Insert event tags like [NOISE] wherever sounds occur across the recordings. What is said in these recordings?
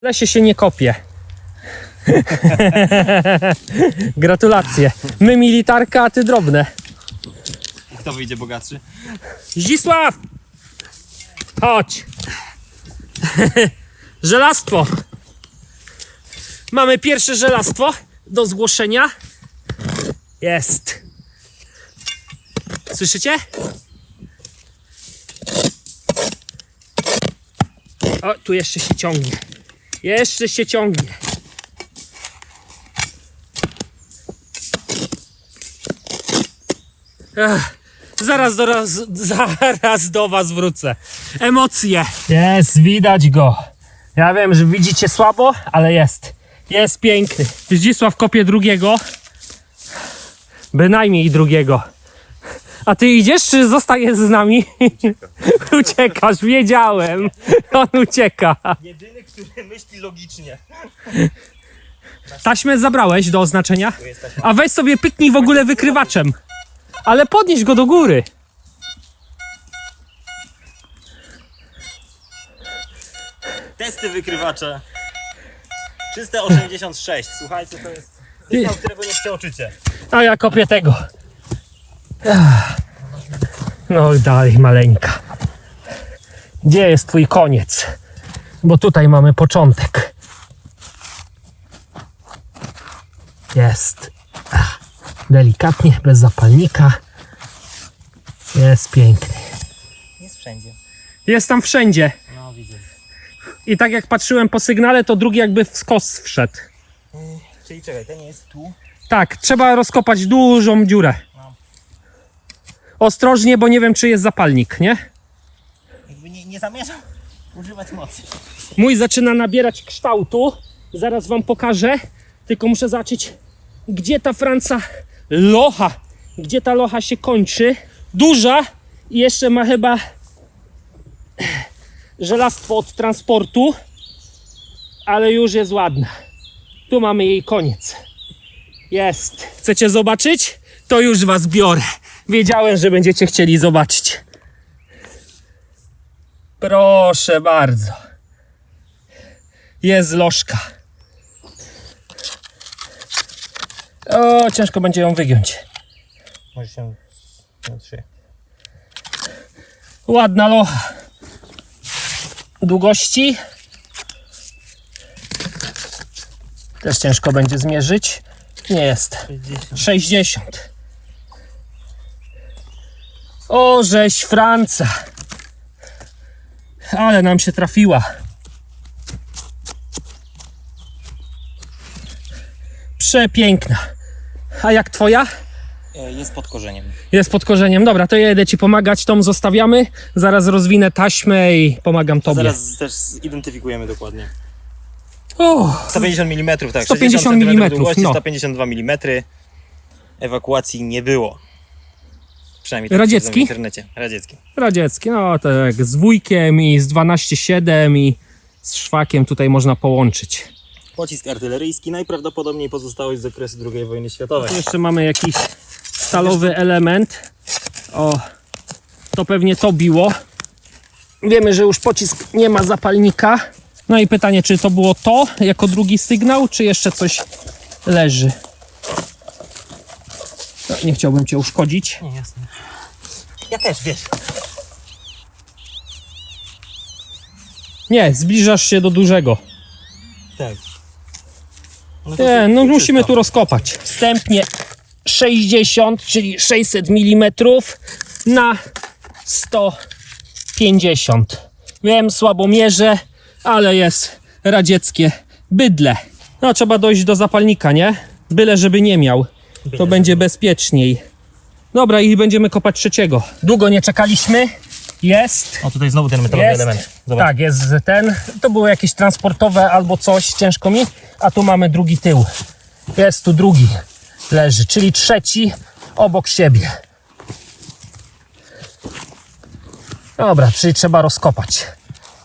W lesie się nie kopie. [LAUGHS] Gratulacje. My militarka, a ty drobne. Kto wyjdzie bogatszy? Zdzisław! Chodź. [LAUGHS] Żelastwo. Mamy pierwsze żelastwo do zgłoszenia. Jest. Słyszycie? O, tu jeszcze się ciągnie. Jeszcze się ciągnie. Ech, zaraz, do, raz, zaraz do was wrócę. Emocje. Jest, widać go. Ja wiem, że widzicie słabo, ale jest. Jest piękny. Zdzisław kopie drugiego. Bynajmniej drugiego. A ty idziesz, czy zostajesz z nami? Uciekasz, wiedziałem. On ucieka. Jedyny, który myśli logicznie. Taśmę zabrałeś do oznaczenia? A weź sobie pyknij w ogóle wykrywaczem. Ale podnieś go do góry. Testy wykrywacza. Czyste 86. Słuchajcie, to jest sygnał, którego nie przeoczycie. A ja kopię tego. No i dalej maleńka. Gdzie jest twój koniec? Bo tutaj mamy początek. Jest. Ach. Delikatnie, bez zapalnika. Jest piękny. Jest wszędzie. Jest tam wszędzie. No widzę. I tak jak patrzyłem po sygnale, to drugi jakby w skos wszedł. Czyli czekaj, ten jest tu. Tak, trzeba rozkopać dużą dziurę. Ostrożnie, bo nie wiem, czy jest zapalnik, nie? Jakby nie, nie zamierzam [LAUGHS] używać mocy. Mój zaczyna nabierać kształtu. Zaraz wam pokażę. Tylko muszę zobaczyć, gdzie ta Franca locha. Gdzie ta locha się kończy. Duża i jeszcze ma chyba [CLEARS THROAT] żelastwo od transportu. Ale już jest ładna. Tu mamy jej koniec. Jest. Chcecie zobaczyć? To już was biorę. Wiedziałem, że będziecie chcieli zobaczyć. Proszę bardzo. Jest lożka. O, ciężko będzie ją wygiąć. Może się. Ładna locha. Długości. Też ciężko będzie zmierzyć. Nie jest. 60. O, żeś Franca. Ale nam się trafiła. Przepiękna. A jak twoja? E, Jest pod korzeniem. Jest pod korzeniem. Dobra, to ja jedę ci pomagać, tą zostawiamy. Zaraz rozwinę taśmę i pomagam tobie. Zaraz też zidentyfikujemy dokładnie. O, 150 mm, tak. 150 60 cm mm, długości, no. 152 mm. Ewakuacji nie było. Przynajmniej tak Radziecki? w internecie. Radziecki. radziecki, no tak, z wujkiem i z 12.7 i z szwakiem tutaj można połączyć. Pocisk artyleryjski, najprawdopodobniej pozostałość z okresu II wojny światowej. Tu jeszcze mamy jakiś stalowy element. O, to pewnie to biło. Wiemy, że już pocisk nie ma zapalnika. No i pytanie, czy to było to jako drugi sygnał, czy jeszcze coś leży? Nie chciałbym cię uszkodzić. Nie, jasne. Ja też, wiesz. Nie, zbliżasz się do dużego. Tak. No to Nie, no musimy tu rozkopać. Wstępnie 60, czyli 600 mm na 150. Wiem, słabo mierzę, ale jest radzieckie bydle. No trzeba dojść do zapalnika, nie? Byle żeby nie miał. To będzie bezpieczniej. Dobra, i będziemy kopać trzeciego. Długo nie czekaliśmy. Jest. O, tutaj znowu ten metalowy Jest. element. Zobacz. Tak, jest ten. To było jakieś transportowe albo coś, ciężko mi. A tu mamy drugi tył. Jest tu drugi. Leży, czyli trzeci obok siebie. Dobra, czyli trzeba rozkopać.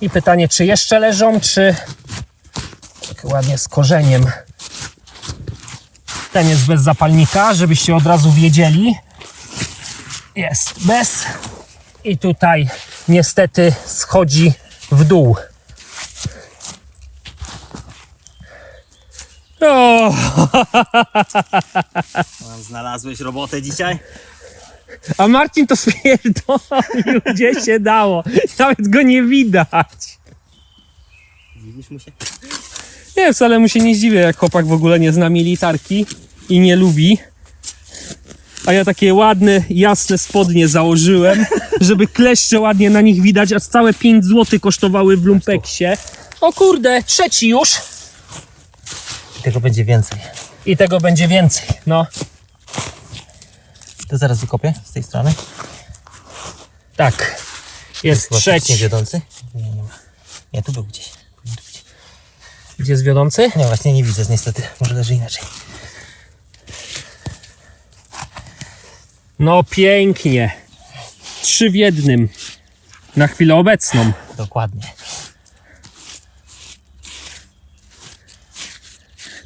I pytanie, czy jeszcze leżą, czy tak ładnie z korzeniem. Ten jest bez zapalnika, żebyście od razu wiedzieli. Jest bez. I tutaj niestety schodzi w dół. O, [LAUGHS] znalazłeś robotę dzisiaj? a Marcin to spierdolił, [LAUGHS] gdzie się dało. Nawet go nie widać. Dziwisz mu się? Nie, wcale mu się nie zdziwię, jak chłopak w ogóle nie zna militarki i nie lubi. A ja takie ładne, jasne spodnie założyłem, żeby kleszcze ładnie na nich widać, a całe 5 zł kosztowały w lumpeksie. O kurde, trzeci już. Tego będzie więcej. I tego będzie więcej, no. To zaraz wykopię z tej strony. Tak, jest Chyba trzeci. Nie wiodący? Nie, nie ma. Nie, tu był gdzieś. Gdzie jest wiodący? Nie, właśnie nie widzę niestety. Może leży inaczej. No pięknie. Trzy w jednym. Na chwilę obecną. Dokładnie.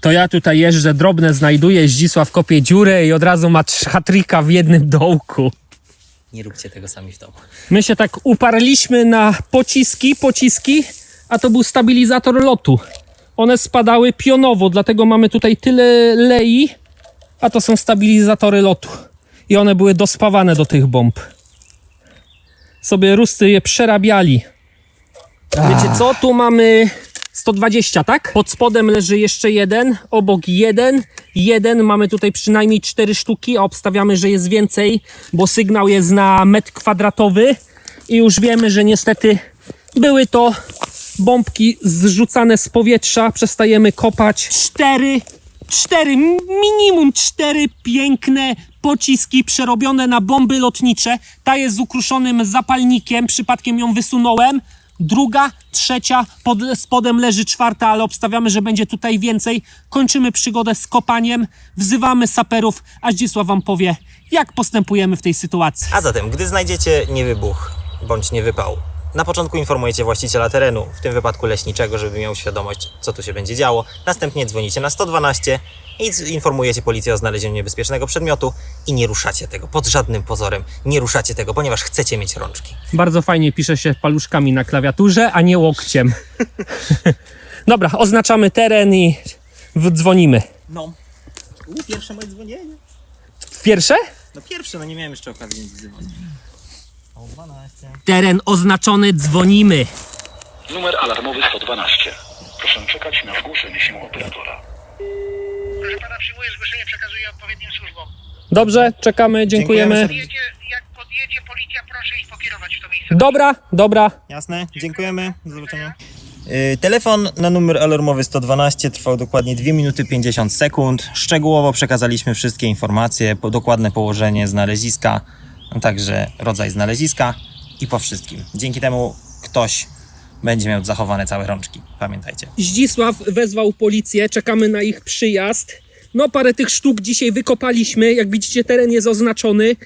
To ja tutaj jeżdżę, drobne znajduję, Zdzisław kopie dziurę i od razu ma hatrika w jednym dołku. Nie róbcie tego sami w domu. My się tak uparliśmy na pociski, pociski, a to był stabilizator lotu. One spadały pionowo, dlatego mamy tutaj tyle lei, a to są stabilizatory lotu. I one były dospawane do tych bomb. Sobie ruscy je przerabiali. Wiecie co? Tu mamy 120, tak? Pod spodem leży jeszcze jeden, obok jeden, jeden. Mamy tutaj przynajmniej cztery sztuki, a obstawiamy, że jest więcej, bo sygnał jest na metr kwadratowy i już wiemy, że niestety były to bombki zrzucane z powietrza. Przestajemy kopać. Cztery, cztery, minimum cztery piękne pociski przerobione na bomby lotnicze. Ta jest z ukruszonym zapalnikiem, przypadkiem ją wysunąłem. Druga, trzecia, pod spodem leży czwarta, ale obstawiamy, że będzie tutaj więcej. Kończymy przygodę z kopaniem, wzywamy saperów, a Zdzisław wam powie, jak postępujemy w tej sytuacji. A zatem, gdy znajdziecie niewybuch bądź niewypał, na początku informujecie właściciela terenu, w tym wypadku leśniczego, żeby miał świadomość, co tu się będzie działo. Następnie dzwonicie na 112 i informujecie policję o znalezieniu niebezpiecznego przedmiotu i nie ruszacie tego pod żadnym pozorem. Nie ruszacie tego, ponieważ chcecie mieć rączki. Bardzo fajnie pisze się paluszkami na klawiaturze, a nie łokciem. [LAUGHS] Dobra, oznaczamy teren i dzwonimy. No. U, pierwsze moje dzwonienie. Pierwsze? No pierwsze, no nie miałem jeszcze okazji nic wzywać. O 12. Teren oznaczony, dzwonimy. Numer alarmowy 112. Proszę czekać na zgłoszenie się operatora. Proszę pana, przyjmuję zgłoszenie, przekazuję odpowiednim służbom. Dobrze, czekamy, dziękujemy. Dziękujemy Jedzie, jak podjedzie policja, proszę ich pokierować w to miejsce. Dobra, dobra. Jasne, dziękujemy. Do zobaczenia. Yy, telefon na numer alarmowy 112 trwał dokładnie 2 minuty 50 sekund. Szczegółowo przekazaliśmy wszystkie informacje, po dokładne położenie znaleziska, także rodzaj znaleziska i po wszystkim. Dzięki temu ktoś będzie miał zachowane całe rączki. Pamiętajcie. Zdzisław wezwał policję, czekamy na ich przyjazd. No, parę tych sztuk dzisiaj wykopaliśmy. Jak widzicie, teren jest oznaczony.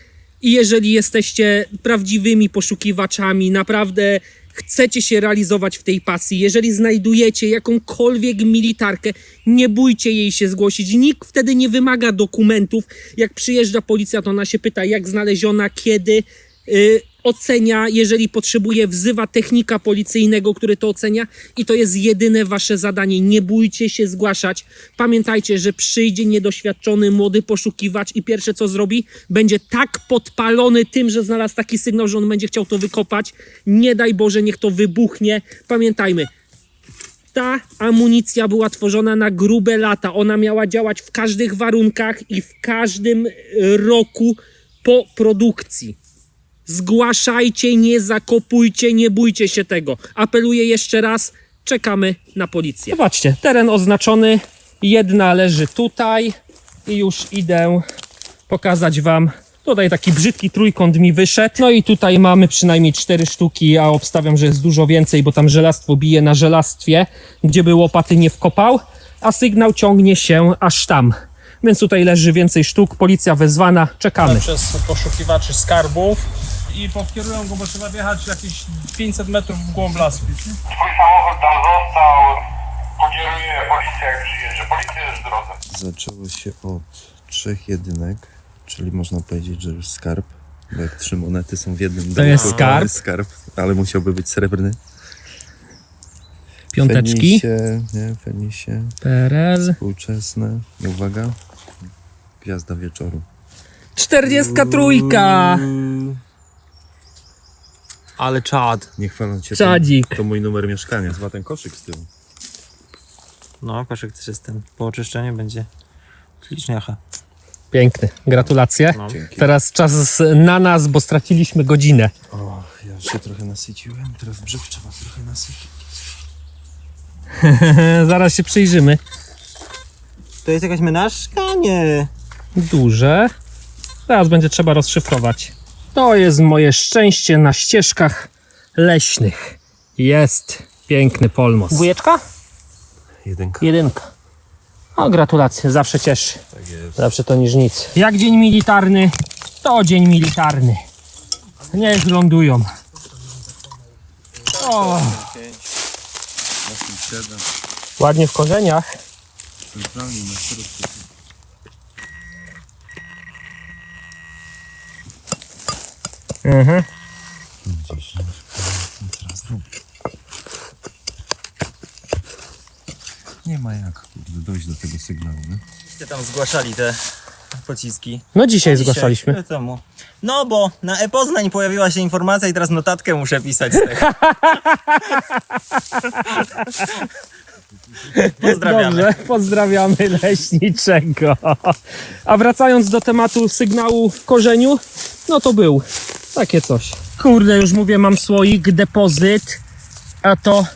I jeżeli jesteście prawdziwymi poszukiwaczami, naprawdę chcecie się realizować w tej pasji, jeżeli znajdujecie jakąkolwiek militarkę, nie bójcie jej się zgłosić. Nikt wtedy nie wymaga dokumentów. Jak przyjeżdża policja, to ona się pyta, jak znaleziona, kiedy. Yy, ocenia, jeżeli potrzebuje, wzywa technika policyjnego, który to ocenia i to jest jedyne wasze zadanie. Nie bójcie się zgłaszać. Pamiętajcie, że przyjdzie niedoświadczony młody poszukiwacz i pierwsze co zrobi, będzie tak podpalony tym, że znalazł taki sygnał, że on będzie chciał to wykopać. Nie daj Boże, niech to wybuchnie. Pamiętajmy, ta amunicja była tworzona na grube lata. Ona miała działać w każdych warunkach i w każdym roku po produkcji. Zgłaszajcie, nie zakopujcie, nie bójcie się tego. Apeluję jeszcze raz, czekamy na policję. Zobaczcie, teren oznaczony, jedna leży tutaj i już idę pokazać wam. Tutaj taki brzydki trójkąt mi wyszedł. No i tutaj mamy przynajmniej cztery sztuki, a obstawiam, że jest dużo więcej, bo tam żelastwo bije na żelastwie, gdzie by łopaty nie wkopał, a sygnał ciągnie się aż tam. Więc tutaj leży więcej sztuk, policja wezwana, czekamy. przez poszukiwaczy skarbów i pokierują go, bo trzeba wjechać jakieś 500 metrów w głąb lasu. Twój samochód tam został, pokieruje policja jak przyjedzie. Policja jest w drodze. Zaczęło się od trzech jedynek, czyli można powiedzieć, że już skarb, bo jak trzy monety są w jednym dołku, jest to skarb? jest skarb, ale musiałby być srebrny. Piąteczki. Fenisie, nie, Fenisie. PRL. Współczesne. Uwaga. Gwiazda wieczoru. 43. Ale czad. Nie chwaląc się. Czadzik. To, to mój numer mieszkania. Zła ten koszyk z tyłu. No, koszyk też jest ten. Po oczyszczeniu będzie śliczniacha. Piękny. Gratulacje. No. Teraz czas na nas, bo straciliśmy godzinę. O, ja się trochę nasyciłem. Teraz brzuch trzeba trochę nasycić. [LAUGHS] Zaraz się przyjrzymy. To jest jakaś menażka? Nie. Duże. Teraz będzie trzeba rozszyfrować. To jest moje szczęście na ścieżkach leśnych. Jest piękny polmos. Dwójeczka? Jedynka. Jedynka. O, gratulacje, zawsze cieszy. Tak jest. Lepsze to niż nic. Jak dzień militarny, to dzień militarny. Niech lądują. O, 7. ładnie w korzeniach. Centralnie na środku. Mhm. Teraz. Nie ma jak kurde, dojść do tego sygnału, nie? Ty tam zgłaszali te pociski. No dzisiaj zgłaszaliśmy. chwilę temu. No bo na e-Poznań pojawiła się informacja i teraz notatkę muszę pisać z tego. [LAUGHS] Pozdrawiamy. Dobrze, pozdrawiamy leśniczego. A wracając do tematu sygnału w korzeniu, no to był takie coś. Kurde, już mówię, mam słoik, depozyt, a to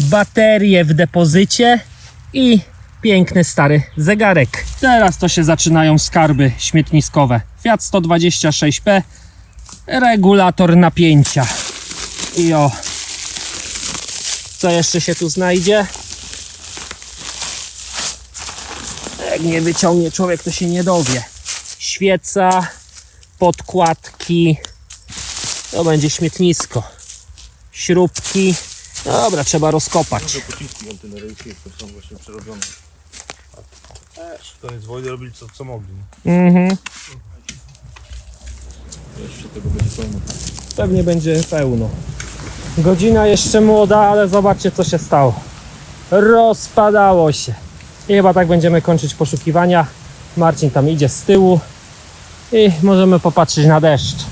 baterie w depozycie i piękny stary zegarek. Teraz to się zaczynają skarby śmietniskowe. Fiat 126P, regulator napięcia. I o, co jeszcze się tu znajdzie? Jak nie wyciągnie człowiek, to się nie dowie. Świeca, podkładki, to będzie śmietnisko. Śrubki. Dobra, trzeba rozkopać. pociski konteneryjskie, to są właśnie przerobione. To jest wojny robili co, co mogli. Mhm. Jeszcze tego będzie pełno. Pewnie będzie pełno. Godzina jeszcze młoda, ale zobaczcie co się stało. Rozpadało się. I chyba tak będziemy kończyć poszukiwania. Marcin tam idzie z tyłu i możemy popatrzeć na deszcz.